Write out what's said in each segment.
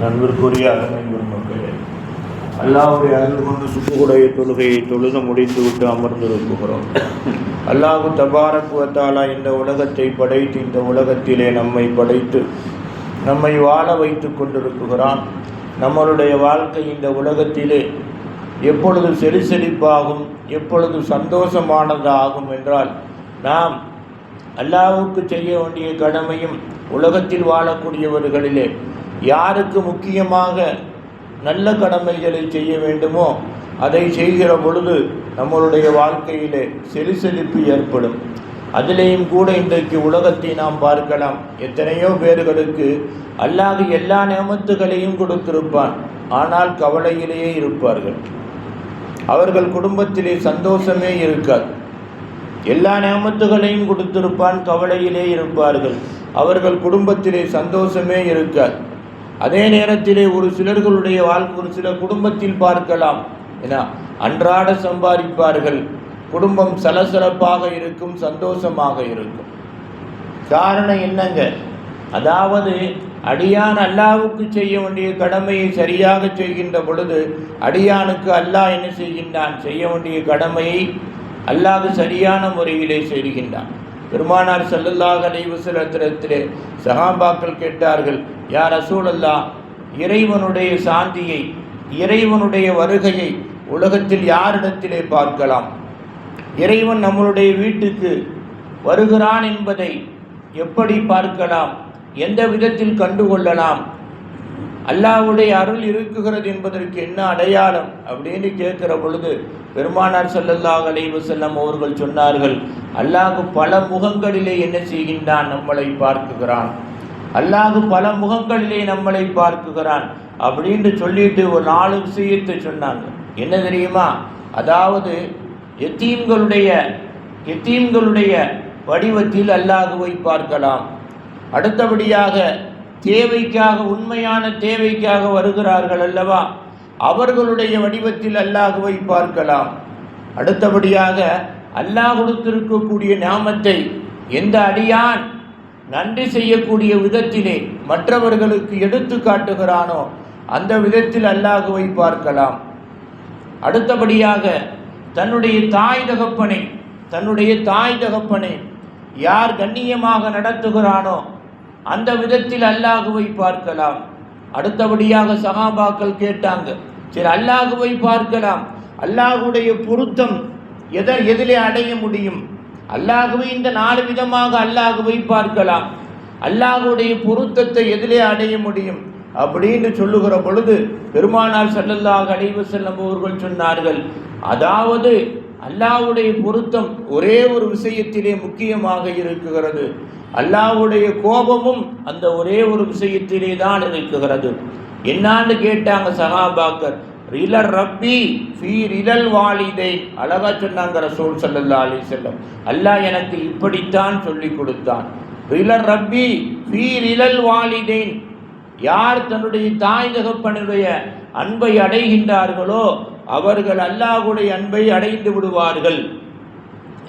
அன்பிற்குரிய அருமையின் மக்களே அல்லாவுடைய அருள் கொண்டு சுக்குடைய தொழுகையை தொழுக முடித்து விட்டு அமர்ந்து அமர்ந்திருக்கிறோம் அல்லாஹு தபாரக்குவத்தாலா இந்த உலகத்தை படைத்து இந்த உலகத்திலே நம்மை படைத்து நம்மை வாழ வைத்து கொண்டிருக்குகிறான் நம்மளுடைய வாழ்க்கை இந்த உலகத்திலே எப்பொழுது செழிசெழிப்பாகும் எப்பொழுது சந்தோஷமானதாகும் என்றால் நாம் அல்லாவுக்கு செய்ய வேண்டிய கடமையும் உலகத்தில் வாழக்கூடியவர்களிலே யாருக்கு முக்கியமாக நல்ல கடமைகளை செய்ய வேண்டுமோ அதை செய்கிற பொழுது நம்மளுடைய வாழ்க்கையிலே செழி செழிப்பு ஏற்படும். அதிலேயும் கூட இன்றைக்கு உலகத்தை நாம் பார்க்கலாம். எத்தனையோ பேர்களுக்கு அல்லாது எல்லா நியமத்துகளையும் கொடுத்திருப்பான். ஆனால் கவலையிலேயே இருப்பார்கள். அவர்கள் குடும்பத்திலே சந்தோஷமே இருக்காது. எல்லா நியமத்துகளையும் கொடுத்திருப்பான் கவலையிலே இருப்பார்கள். அவர்கள் குடும்பத்திலே சந்தோஷமே இருக்காது. அதே நேரத்திலே ஒரு சிலர்களுடைய வாழ்க்கை ஒரு சில குடும்பத்தில் பார்க்கலாம். ஏன்னா அன்றாட சம்பாதிப்பார்கள். குடும்பம் சலசலப்பாக இருக்கும் சந்தோஷமாக இருக்கும். காரணம் என்னங்க? அதாவது அடியான் அல்லாவுக்கு செய்ய வேண்டிய கடமையை சரியாக செய்கின்ற பொழுது அடியானுக்கு அல்லாஹ் என்ன செய்கின்றான்? செய்ய வேண்டிய கடமையை அல்லாது சரியான முறையிலே செய்கின்றான். பெருமானார் செல்லல்லாக அலைஹி சகாபாக்கள் கேட்டார்கள் யார் அசூலல்லா இறைவனுடைய சாந்தியை இறைவனுடைய வருகையை உலகத்தில் யாரிடத்திலே பார்க்கலாம்? இறைவன் நம்மளுடைய வீட்டுக்கு வருகிறான் என்பதை எப்படி பார்க்கலாம்? எந்த விதத்தில் கண்டுகொள்ளலாம்? அல்லாவுடைய அருள் இருக்குகிறது என்பதற்கு என்ன அடையாளம் அப்படின்னு கேட்கிற பொழுது பெருமானார் செல்லல்லாஹ் அலைவு செல்லம் அவர்கள் சொன்னார்கள் அல்லாஹ் பல முகங்களிலே என்ன செய்கின்றான்? நம்மளை பார்க்குகிறான். அல்லாஹ் பல முகங்களிலே நம்மளை பார்க்குகிறான் அப்படின்னு சொல்லிட்டு ஒரு நாலு விஷயத்தை சொன்னாங்க. என்ன தெரியுமா? அதாவது எத்தீம்களுடைய எத்தீம்களுடைய வடிவத்தில் அல்லாஹுவை பார்க்கலாம். அடுத்தபடியாக தேவைக்காக உண்மையான தேவைக்காக வருகிறார்கள் அல்லவா? அவர்களுடைய வடிவத்தில் அல்லாஹுவை பார்க்கலாம். அடுத்தபடியாக அல்லாஹ் கொடுத்திருக்கக்கூடிய நாமத்தை எந்த அடியான் நன்றி செய்யக்கூடிய விதத்திலே மற்றவர்களுக்கு எடுத்து காட்டுகிறானோ அந்த விதத்தில் அல்லாஹுவை பார்க்கலாம். அடுத்தபடியாக தன்னுடைய தாய் தகப்பனை தன்னுடைய தாய் தகப்பனை யார் கண்ணியமாக நடத்துகிறானோ அந்த விதத்தில் அல்லாஹுவை பார்க்கலாம். அடுத்தபடியாக சகாபாக்கள் கேட்டாங்க சரி அல்லாஹுவை பார்க்கலாம். அல்லாஹுடைய பொருத்தம் எதை எதிலே அடைய முடியும்? அல்லாஹுவை இந்த நாலு விதமாக அல்லாஹுவை பார்க்கலாம். அல்லாஹுடைய பொருத்தத்தை எதிலே அடைய முடியும். அப்படின்னு சொல்லுகிற பொழுது பெருமானார் செல்லல்லாக அடைவு செல்லும் அவர்கள் சொன்னார்கள் அதாவது அல்லாஹ்வுடைய பொருத்தம் ஒரே ஒரு விஷயத்திலே முக்கியமாக இருக்குகிறது. அல்லாவுடைய கோபமும் அந்த ஒரே ஒரு விஷயத்திலே தான் இருக்குகிறது. என்னான்னு கேட்டாங்க சகாபாக்கர் ரிலர் ரப்பி ஃபீ ரிலல் வாலிதை அழகா சொன்னாங்க ரசூல் ஸல்லல்லாஹு அலி செல்லம் அல்லாஹ் எனக்கு இப்படித்தான் சொல்லி கொடுத்தான். ரிலர் ரப்பி ஃபீ ரிலல் வாலிதைன். யார் தன்னுடைய தாய் தகப்பனுடைய அன்பை அடைகின்றார்களோ அவர்கள் அல்லாஹுடைய அன்பை அடைந்து விடுவார்கள்.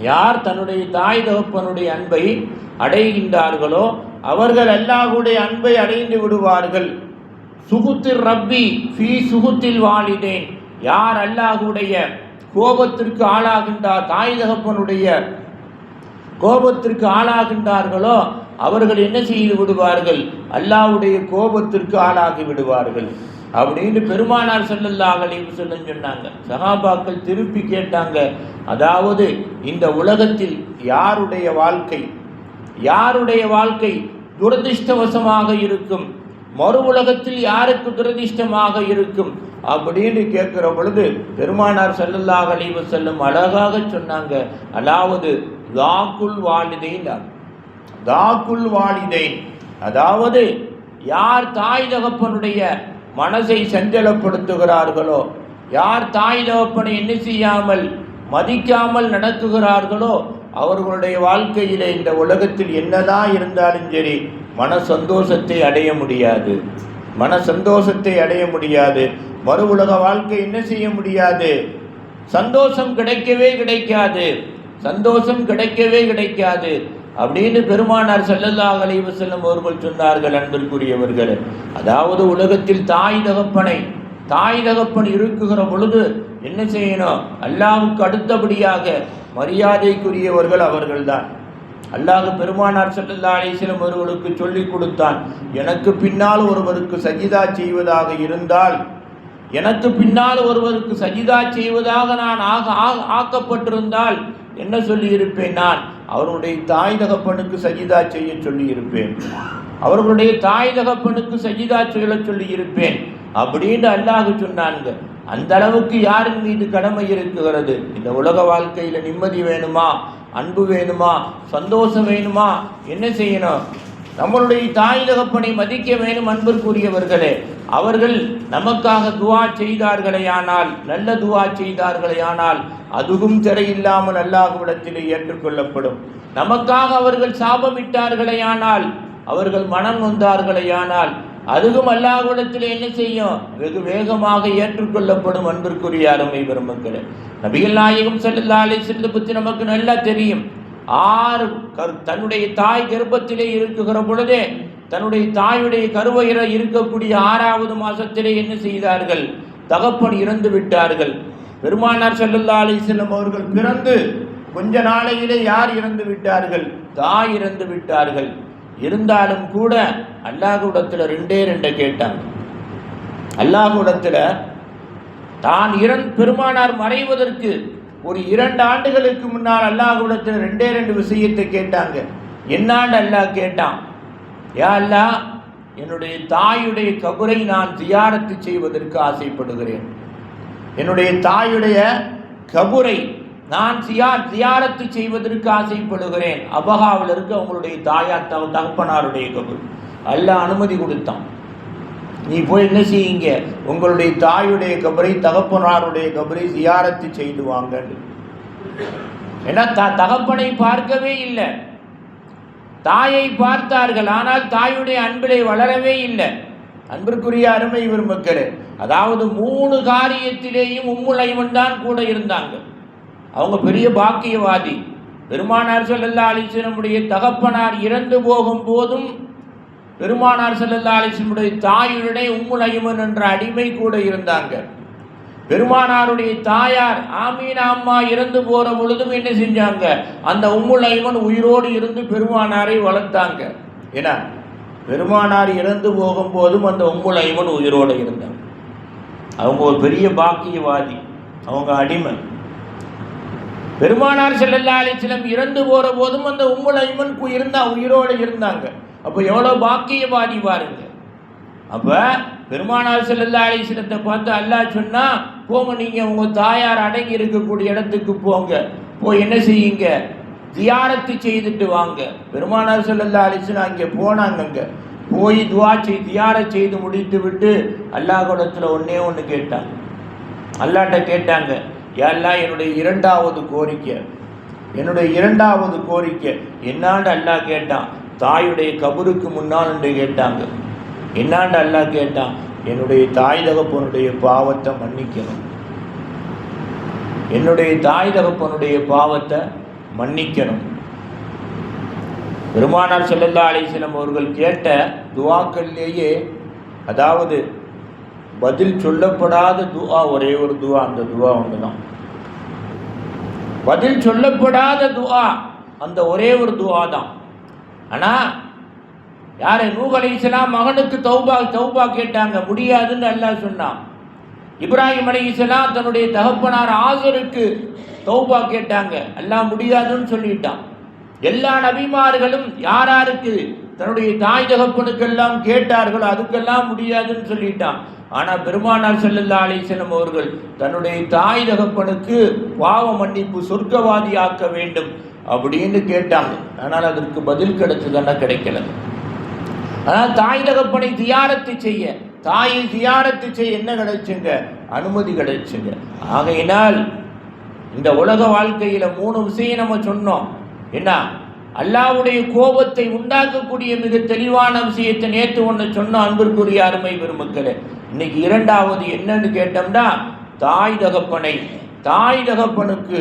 யார் தன்னுடைய தாய் தகப்பனுடைய அன்பை அடைகின்றார்களோ அவர்கள் அல்லாஹுடைய அன்பை அடைந்து விடுவார்கள். சுகுத்தில் ரப்பி ஃபீ சுகுத்தில் வாழினேன் யார் அல்லாஹுடைய கோபத்திற்கு ஆளாகின்றார் தாய் தகப்பனுடைய கோபத்திற்கு ஆளாகின்றார்களோ அவர்கள் என்ன செய்து விடுவார்கள்? அல்லாஹ்வுடைய கோபத்திற்கு ஆளாகி விடுவார்கள். அப்படின்னு பெருமானார் செல்லல்லாக அலைஹி வஸல்லம் சொன்னாங்க. சஹாபாக்கள் திருப்பி கேட்டாங்க அதாவது இந்த உலகத்தில் யாருடைய வாழ்க்கை யாருடைய வாழ்க்கை துரதிர்ஷ்டவசமாக இருக்கும்? மறு உலகத்தில் யாருக்கு துரதிருஷ்டமாக இருக்கும்? அப்படின்னு கேட்குற பொழுது பெருமானார் செல்லல்லாக அலைஹி செல்லும் அழகாக சொன்னாங்க அதாவது தாக்குல் வாலிதைன் தாக்குல் வாலிதைன் அதாவது யார் தாய் தகப்பனுடைய மனசை சஞ்சலப்படுத்துகிறார்களோ? யார் தாய் தகப்பனை என்ன செய்யாமல் மதிக்காமல் நடத்துகிறார்களோ? அவர்களுடைய வாழ்க்கையிலே இந்த உலகத்தில் என்னதான் இருந்தாலும் சரி மன சந்தோஷத்தை அடைய முடியாது. மன சந்தோஷத்தை அடைய முடியாது. மறு உலக வாழ்க்கை என்ன செய்ய முடியாது? சந்தோஷம் கிடைக்கவே கிடைக்காது. சந்தோஷம் கிடைக்கவே கிடைக்காது. அப்படின்னு பெருமானார் செல்லல்லாஹ் அலைவு செல்லும் அவர்கள் சொன்னார்கள் அன்பிற்குரியவர்கள். அதாவது உலகத்தில் தாய் தகப்பனை தாய் தகப்பன் இருக்குகிற பொழுது என்ன செய்யணும்? அல்லாவுக்கு அடுத்தபடியாக மரியாதைக்குரியவர்கள் அவர்கள்தான். அல்லாஹ் பெருமானார் செல்லல்லா அலைஹி அவர்களுக்கு சொல்லிக் கொடுத்தான் எனக்கு பின்னால் ஒருவருக்கு சஜிதா செய்வதாக இருந்தால் எனக்கு பின்னால் ஒருவருக்கு சஜிதா செய்வதாக நான் ஆக ஆ- ஆக்கப்பட்டிருந்தால் என்ன சொல்லியிருப்பேன் நான்? அவருடைய தாய் தகப்பனுக்கு சஜிதா செய்ய சொல்லி இருப்பேன் அவர்களுடைய தாய் தகப்பனுக்கு சஜிதா செய்ய சொல்லி இருப்பேன் அப்படின்னு அல்லாஹ் சொன்னாங்க அந்த அளவுக்கு யாரின் மீது கடமை இருக்குகிறது? இந்த உலக வாழ்க்கையில் நிம்மதி வேணுமா? அன்பு வேணுமா? சந்தோஷம் வேணுமா? என்ன செய்யணும்? நம்மளுடைய தாய் தகப்பனை மதிக்க வேண்டும் அன்பிற்குரியவர்களே. அவர்கள் நமக்காக துவா செய்தார்களேயானால் நல்ல துவா செய்தார்களேயானால் அதுவும் திரையில்லாமல் அல்லாஹுவிடத்திலே ஏற்றுக்கொள்ளப்படும். நமக்காக அவர்கள் சாபமிட்டார்களேயானால் அவர்கள் மனம் நொந்தார்களேயானால் அதுவும் அல்லாஹ்விடத்தில் என்ன செய்யும்? வெகு வேகமாக ஏற்றுக்கொள்ளப்படும் அன்பிற்குரிய அருமை பெருமக்களே. நபிகள் நாயகம் ஸல்லல்லாஹு அலைஹி பற்றி நமக்கு நல்லா தெரியும். ஆறு தன்னுடைய தாய் கர்ப்பத்திலே இருக்குகிற பொழுதே தன்னுடைய தாயுடைய கருவயிற இருக்கக்கூடிய ஆறாவது மாசத்திலே என்ன செய்தார்கள்? தகப்பன் இறந்து விட்டார்கள். பெருமானார் ஸல்லல்லாஹு அலைஹி அவர்கள் பிறந்து கொஞ்ச நாளையிலே யார் இறந்து விட்டார்கள்? தாய் இறந்து விட்டார்கள். இருந்தாலும் கூட அல்லாஹ்விடத்துல ரெண்டே ரெண்டை கேட்டாங்க. அல்லாஹுடத்தில் தான் இறந் பெருமானார் மறைவதற்கு ஒரு இரண்டு ஆண்டுகளுக்கு முன்னால் அல்லாஹுடத்தில் ரெண்டே ரெண்டு விஷயத்தை கேட்டாங்க. என்னாண்டு அல்லாஹ் கேட்டான்? யா அல்லாஹ் என்னுடைய தாயுடைய கபரை நான் தியாரத்து செய்வதற்கு ஆசைப்படுகிறேன். என்னுடைய தாயுடைய கபுரை நான் சியா தியாரத்து செய்வதற்கு ஆசைப்படுகிறேன். அபகாவில் இருக்க அவங்களுடைய தாயார் தகப்பனாருடைய கபுர். அல்லாஹ் அனுமதி கொடுத்தான். நீ போய் என்ன செய்யுங்க? உங்களுடைய தாயுடைய கபரை தகப்பனாருடைய கபரை சியாரத்து செய்து வாங்கன்னு. ஏன்னா த தகப்பனை பார்க்கவே இல்லை. தாயை பார்த்தார்கள் ஆனால் தாயுடைய அன்பிலே வளரவே இல்லை. அன்பிற்குரிய அருமை பெருமக்களே அதாவது மூணு காரியத்திலேயும் உம்முலைவன் தான் கூட இருந்தாங்க. அவங்க பெரிய பாக்கியவாதி. பெருமானார் சொல்லல்லா அலிசனமுடைய தகப்பனார் இறந்து போகும் போதும் பெருமானார் ஸல்லல்லாஹு அலைஹி வஸல்லமுடைய உம்முல் ஐமன் என்ற அடிமை கூட இருந்தாங்க. பெருமானாருடைய தாயார் ஆமீனா அம்மா இறந்து போற பொழுதும் என்ன செஞ்சாங்க? அந்த உம்முல் ஐமன் உயிரோடு இருந்து பெருமானாரை வளர்த்தாங்க. ஏன்னா பெருமானார் இறந்து போகும்போதும் அந்த உம்முல் ஐமன் உயிரோடு இருந்தாங்க. அவங்க ஒரு பெரிய பாக்கியவாதி அவங்க அடிமை. பெருமானார் ஸல்லல்லாஹு அலைஹி இறந்து போற போதும் அந்த உம்முல் ஐமன் இருந்தா உயிரோடு இருந்தாங்க. அப்போ எவ்வளோ பாக்கியவாதி பாருங்க அப்போ பெருமானார் ஸல்லல்லாஹு அலைஹி பார்த்து அல்லாஹ் சொன்னா போங்க நீங்க உங்க தாயார் அடங்கி இருக்கக்கூடிய இடத்துக்கு போங்க. போய் என்ன செய்யுங்க? தியாரத்து செய்துட்டு வாங்க. பெருமானார் ஸல்லல்லாஹு அலைஹி அங்கே போனாங்கங்க. போய் துவா செய் தியார செய்து முடித்து விட்டு அல்லா குடத்தில் ஒன்றே ஒன்று கேட்டாங்க. அல்லாட்ட கேட்டாங்க எல்லாம் என்னுடைய இரண்டாவது கோரிக்கை. என்னுடைய இரண்டாவது கோரிக்கை. என்னாண்டு அல்லாஹ் கேட்டான் தாயுடைய கபருக்கு முன்னால் என்று கேட்டாங்க. என்னாண்டு அல்லாஹ் கேட்டான்? என்னுடைய தாய் தகப்பனுடைய பாவத்தை மன்னிக்கணும். என்னுடைய தாய் தகப்பனுடைய பாவத்தை மன்னிக்கணும். பெருமானார் செல்லல்லா அலைஹி அவர்கள் கேட்ட துவாக்கள்லேயே அதாவது பதில் சொல்லப்படாத துவா ஒரே ஒரு துவா அந்த துவா ஒன்று தான் பதில் சொல்லப்படாத துவா அந்த ஒரே ஒரு துவா தான் ஆனால் யார்? நூகலைசலாம் மகனுக்கு தௌபா தௌபா கேட்டாங்க. முடியாதுன்னு அல்லாஹ் சொன்னான். இப்ராஹிம் அலைஹிஸ்ஸலாம் தன்னுடைய தகப்பனார் ஆசருக்கு தௌபா கேட்டாங்க. எல்லாம் முடியாதுன்னு சொல்லிட்டான். எல்லா நபிமார்களும் யார் யாருக்கு தன்னுடைய தாய் தகப்பனுக்கெல்லாம் கேட்டார்களோ அதுக்கெல்லாம் முடியாதுன்னு சொல்லிட்டான். ஆனால் பெருமானார் செல்லல்லா அலிசனம் அவர்கள் தன்னுடைய தாய் தகப்பனுக்கு பாவ மன்னிப்பு சொர்க்கவாதி ஆக்க வேண்டும். அப்படின்னு கேட்டாங்க. ஆனால் அதற்கு பதில் கிடைச்சதுன்னா கிடைக்கல. ஆனால் தாய் தகப்பனை தியாரத்து செய்ய தாயை தியாரத்து செய்ய என்ன கிடைச்சுங்க? அனுமதி கிடைச்சுங்க. ஆகையினால் இந்த உலக வாழ்க்கையில் மூணு விஷயம் நம்ம சொன்னோம். என்ன? அல்லாவுடைய கோபத்தை உண்டாக்கக்கூடிய மிக தெளிவான விஷயத்தை நேற்று ஒன்று சொன்னோம் அன்பிற்குரிய அருமை பெருமக்களே இன்னைக்கு இரண்டாவது என்னன்னு கேட்டோம்னா தாய் தகப்பனை தாய் தகப்பனுக்கு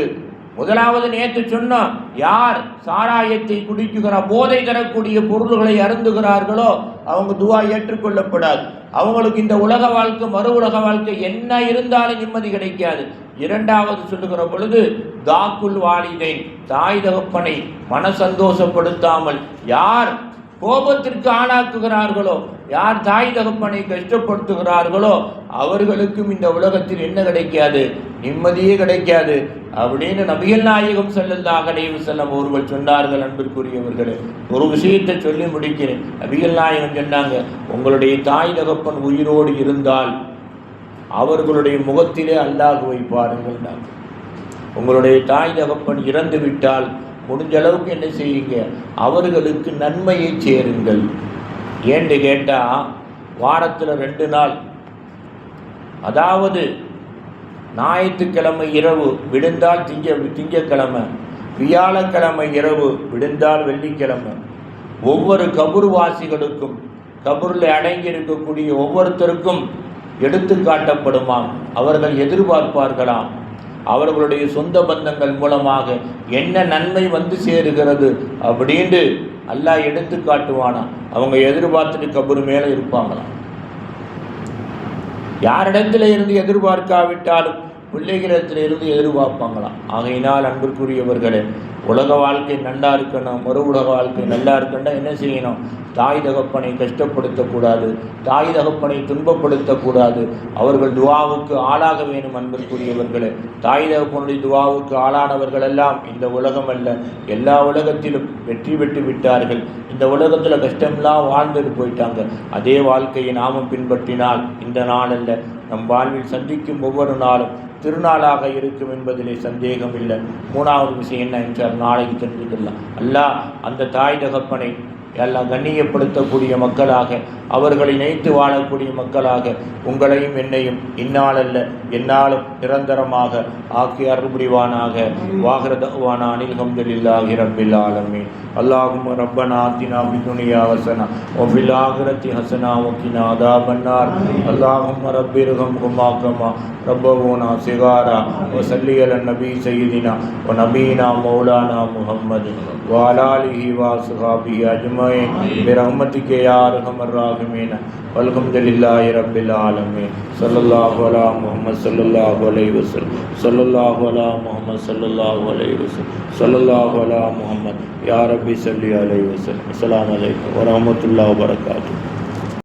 முதலாவது நேற்று சொன்னோம் யார் சாராயத்தை குடிக்குகிற போதை தரக்கூடிய பொருள்களை அருந்துகிறார்களோ அவங்க துவா ஏற்றுக்கொள்ளப்படாது. அவங்களுக்கு இந்த உலக வாழ்க்கை மறு உலக வாழ்க்கை என்ன இருந்தாலும் நிம்மதி கிடைக்காது. இரண்டாவது சொல்லுகிற பொழுது தாக்குள் வாலிதை தாய் தகப்பனை மன சந்தோஷப்படுத்தாமல் யார் கோபத்திற்கு ஆளாக்குகிறார்களோ? யார் தாய் தகப்பனை கஷ்டப்படுத்துகிறார்களோ? அவர்களுக்கும் இந்த உலகத்தில் என்ன கிடைக்காது? நிம்மதியே கிடைக்காது. அப்படின்னு நபிகள் நாயகம் ஸல்லல்லாஹு அலைஹி அவர்கள் சொன்னார்கள் அன்பிற்குரியவர்களே. ஒரு விஷயத்தை சொல்லி முடிக்கிறேன். நபிகள் நாயகம் சொன்னாங்க உங்களுடைய தாய் தகப்பன் உயிரோடு இருந்தால் அவர்களுடைய முகத்திலே அல்லாஹுவை பாருங்கள் உங்களுடைய தாய் தகப்பன் இறந்து விட்டால் முடிஞ்ச அளவுக்கு என்ன செய்யுங்க? அவர்களுக்கு நன்மையை சேருங்கள். ஏன்னு கேட்டால் வாரத்தில் ரெண்டு நாள். அதாவது ஞாயிற்றுக்கிழமை இரவு விடுந்தால் திங்க திங்கக்கிழமை. வியாழக்கிழமை இரவு விடுந்தால் வெள்ளிக்கிழமை. ஒவ்வொரு கபூர்வாசிகளுக்கும் கபூரில் அடங்கி இருக்கக்கூடிய ஒவ்வொருத்தருக்கும் எடுத்து காட்டப்படுமாம் அவர்கள் எதிர்பார்ப்பார்களாம். அவர்களுடைய சொந்த பந்தங்கள் மூலமாக என்ன நன்மை வந்து சேருகிறது அப்படின்ட்டு அல்லாஹ் எடுத்து காட்டுவானா? அவங்க எதிர்பார்த்துட்டு கபரு மேலே இருப்பாங்களாம். யாரிடத்தில் இருந்து எதிர்பார்க்காவிட்டாலும் பிள்ளைகளிடத்திலிருந்து எதிர்பார்ப்பாங்களாம் ஆகையினால் அன்பிற்குரியவர்களே உலக வாழ்க்கை நல்லா இருக்கணும் மறு உலக வாழ்க்கை நல்லா இருக்கணும்னா என்ன செய்யணும்? தாய் தகப்பனை கஷ்டப்படுத்தக்கூடாது தாய் தகப்பனை துன்பப்படுத்தக்கூடாது. அவர்கள் துவாவுக்கு ஆளாக வேணும் அன்பிற்குரியவர்களே. தாய் தகப்பனுடைய துவாவுக்கு ஆளானவர்கள் எல்லாம் இந்த உலகம் அல்ல. எல்லா உலகத்திலும் வெற்றி பெற்று விட்டார்கள். இந்த உலகத்தில் கஷ்டம்லாம் வாழ்ந்துட்டு போயிட்டாங்க. அதே வாழ்க்கையை நாமும் பின்பற்றினால் இந்த நாள் அல்ல. நம் வாழ்வில் சந்திக்கும் ஒவ்வொரு நாளும் திருநாளாக இருக்கும் என்பதிலே சந்தேகம் இல்லை மூணாவது விஷயம் என்ன என்றால் நாளைக்கு தெரிஞ்சுக்கலாம் அல்லாஹ் அந்த தாய் தகப்பனை எல்லாம் கண்ணியப்படுத்தக்கூடிய மக்களாக அவர்களை நினைத்து வாழக்கூடிய மக்களாக உங்களையும் என்னையும் இந்நாளல்ல என்னாலும் நிரந்தரமாக ஆக்கி அருள்புரிவானாக வாகரதவானா அனில் ஹம்துலில்லாஹி ரப்பில் ஆலமீன் اللهم ربنا آتنا في الدنيا حسنة وفي الآخرة حسنة وقنا عذاب النار اللهم رب ارحمهما كما ربونا صغارا وصل على النبي سيدنا ونبينا مولانا محمد وعلى آله وصحبه أجمعين برحمتك يا أرحم الراحمين والحمد لله رب العالمين صلى الله على محمد صلى الله عليه وسلم صلى الله على محمد صلى الله عليه وسلم صلى الله على محمد يا ربي صل عليه وسلم السلام عليكم ورحمة الله وبركاته